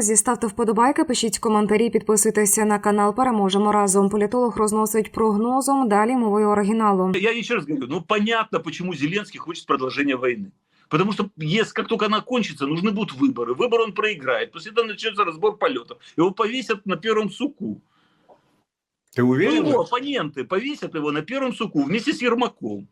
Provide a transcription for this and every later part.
Друзі, ставте вподобайки, пишіть коментарі, підписуйтеся на канал. Переможемо разом. Політолог розносить прогнозом. Далі мовою оригіналу. Я еще раз говорю, ну понятно, почему Зеленский хочет продолжения войны. Потому что если как только она кончится, нужны будут выборы. Выборы он проиграет. После этого начнется разбор полетов. Его повесят на первом суку. Ты Ну, уверен? в его этом? оппоненты повесят его на первом суку вместе с Ермаком.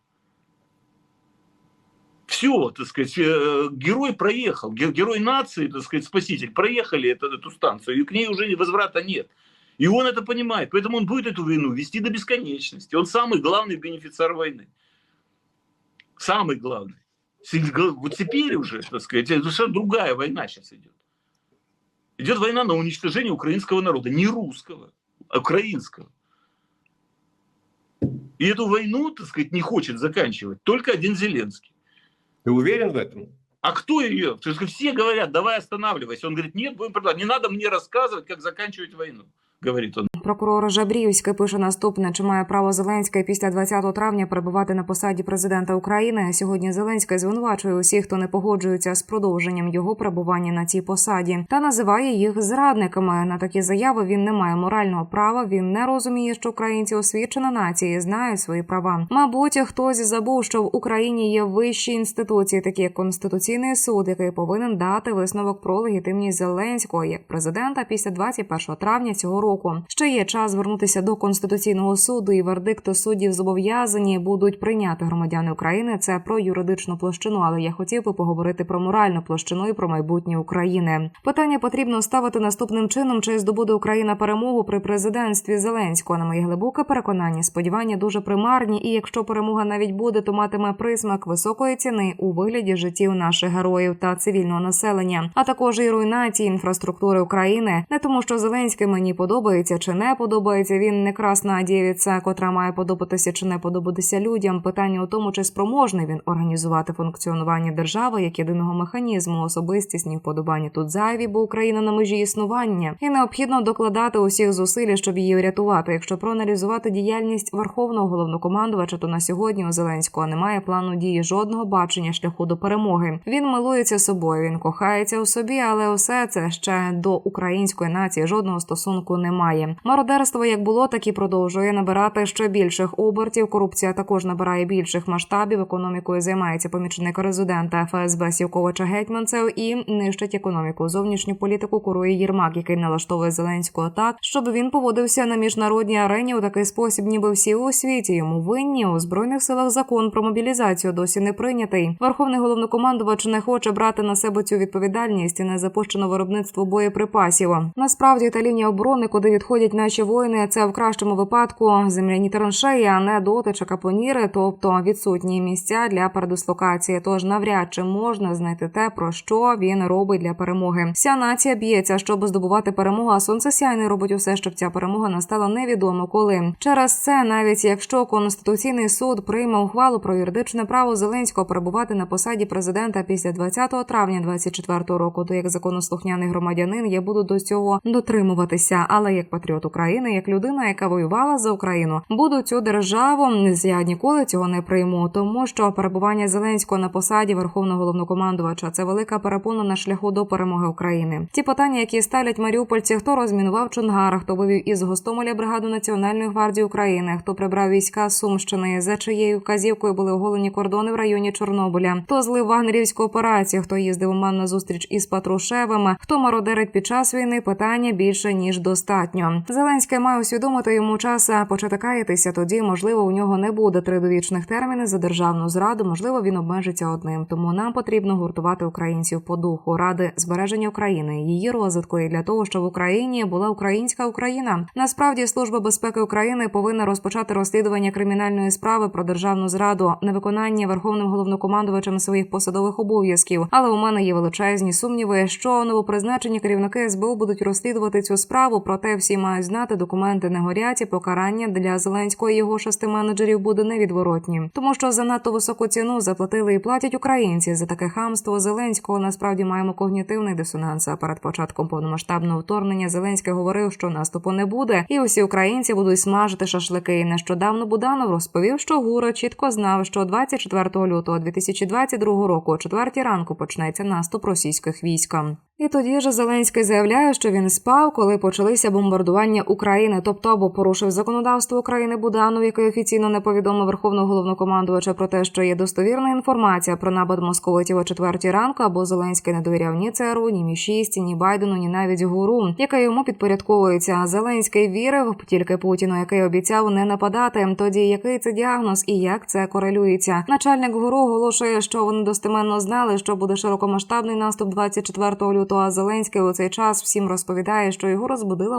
Все, так сказать, э, герой проехал, ге- герой нации, так сказать, спаситель, проехали эту, эту станцию, и к ней уже возврата нет. И он это понимает, поэтому он будет эту войну вести до бесконечности. Он самый главный бенефициар войны. Самый главный. Вот теперь уже, так сказать, это совершенно другая война сейчас идет. Идет война на уничтожение украинского народа, не русского, а украинского. И эту войну, так сказать, не хочет заканчивать только один Зеленский. Ты уверен в этом? А кто ее? То есть все говорят, давай останавливайся. Он говорит, нет, будем продолжать. Не надо мне рассказывать, как заканчивать войну, говорит он. Прокурор Жабрівський пише наступне: чи має право Зеленський після 20 травня перебувати на посаді президента України? Сьогодні Зеленський звинувачує усіх, хто не погоджується з продовженням його перебування на цій посаді, та називає їх зрадниками. На такі заяви він не має морального права. Він не розуміє, що українці освічена нація знають свої права. Мабуть, хтось забув, що в Україні є вищі інституції, такі як Конституційний суд, який повинен дати висновок про легітимність Зеленського як президента після 21 травня цього року. Ще є час звернутися до конституційного суду, і вердикти суддів зобов'язані будуть прийняти громадяни України. Це про юридичну площину, але я хотів би поговорити про моральну площину і про майбутнє України. Питання потрібно ставити наступним чином: чи здобуде Україна перемогу при президентстві Зеленського? На моє глибоке переконання, сподівання дуже примарні, і якщо перемога навіть буде, то матиме присмак високої ціни у вигляді життів наших героїв та цивільного населення, а також і руйнації інфраструктури України. Не тому, що Зеленський мені подобається чи не подобається. Він не красна дівіця, котра має подобатися чи не подобатися людям. Питання у тому, чи спроможний він організувати функціонування держави як єдиного механізму. Особистісні вподобання тут зайві, бо Україна на межі існування, і необхідно докладати усіх зусиль, щоб її врятувати. Якщо проаналізувати діяльність верховного головнокомандувача, то на сьогодні у Зеленського немає плану дії жодного бачення шляху до перемоги. Він милується собою, він кохається у собі, але усе це ще до української нації жодного стосунку немає. Мародерство як було, так і продовжує набирати ще більших обертів. Корупція також набирає більших масштабів. Економікою займається помічник резидента ФСБ Сівковича Гетьманцев і нищить економіку. Зовнішню політику курує Єрмак, який налаштовує Зеленського так, щоб він поводився на міжнародній арені у такий спосіб, ніби всі у світі йому винні у збройних силах закон про мобілізацію досі не прийнятий. Верховний головнокомандувач не хоче брати на себе цю відповідальність і не запущено виробництво боєприпасів. Насправді та лінія оборони, куди відходять наші воїни, це в кращому випадку земляні траншеї, а не доти чи капоніри, тобто відсутні місця для передислокації. Тож навряд чи можна знайти те, про що він робить для перемоги. Вся нація б'ється, щоб здобувати перемогу. А сонцесяйний робить усе, щоб ця перемога настала невідомо коли. Через це, навіть якщо конституційний суд прийме ухвалу про юридичне право Зеленського перебувати на посаді президента після 20 травня 24 року, то як законослухняний громадянин я буду до цього дотримуватися. Але як патріот України, як людина, яка воювала за Україну, буду цю державу я ніколи цього не прийму, тому що перебування Зеленського на посаді верховного головнокомандувача це велика перепона на шляху до перемоги України. Ті питання, які ставлять маріупольці, хто розмінував Чонгар, хто вивів із Гостомеля бригаду Національної гвардії України, хто прибрав війська Сумщини, за чиєю вказівкою були оголені кордони в районі Чорнобиля, хто злив вагнерівську операцію, хто їздив у МАН на зустріч із Патрушевим, хто мародерить під час війни. Питання більше ніж достатньо. Зеленський має усвідомити йому час почати каятися. Тоді можливо у нього не буде три довічних терміни за державну зраду. Можливо, він обмежиться одним. Тому нам потрібно гуртувати українців по духу ради збереження України, її розвитку і для того, щоб в Україні була українська Україна. Насправді служба безпеки України повинна розпочати розслідування кримінальної справи про державну зраду невиконання верховним головнокомандувачем своїх посадових обов'язків. Але у мене є величезні сумніви, що новопризначені керівники СБУ будуть розслідувати цю справу. Проте всі мають знати, документи не горять, і покарання для Зеленського і його шести менеджерів буде невідворотні, тому що занадто високу ціну заплатили і платять українці за таке хамство Зеленського. Насправді маємо когнітивний дисонанс. А перед початком повномасштабного вторгнення Зеленський говорив, що наступу не буде, і усі українці будуть смажити шашлики. І нещодавно Буданов розповів, що Гура чітко знав, що 24 лютого 2022 року, о 4 ранку, почнеться наступ російських військ. І тоді ж Зеленський заявляє, що він спав, коли почалися бомбардування України, тобто або порушив законодавство України Буданов, який офіційно не повідомив Верховного головнокомандувача про те, що є достовірна інформація про напад московитів о четвертій ранку, або Зеленський не довіряв ні ЦРУ, ні Мі 6 ні Байдену, ні навіть гуру, яка йому підпорядковується. Зеленський вірив тільки Путіну, який обіцяв не нападати. Тоді який це діагноз і як це корелюється? Начальник гуру оголошує, що вони достеменно знали, що буде широкомасштабний наступ 24 лютого. А Зеленський у цей час всім розповідає, що його розбудила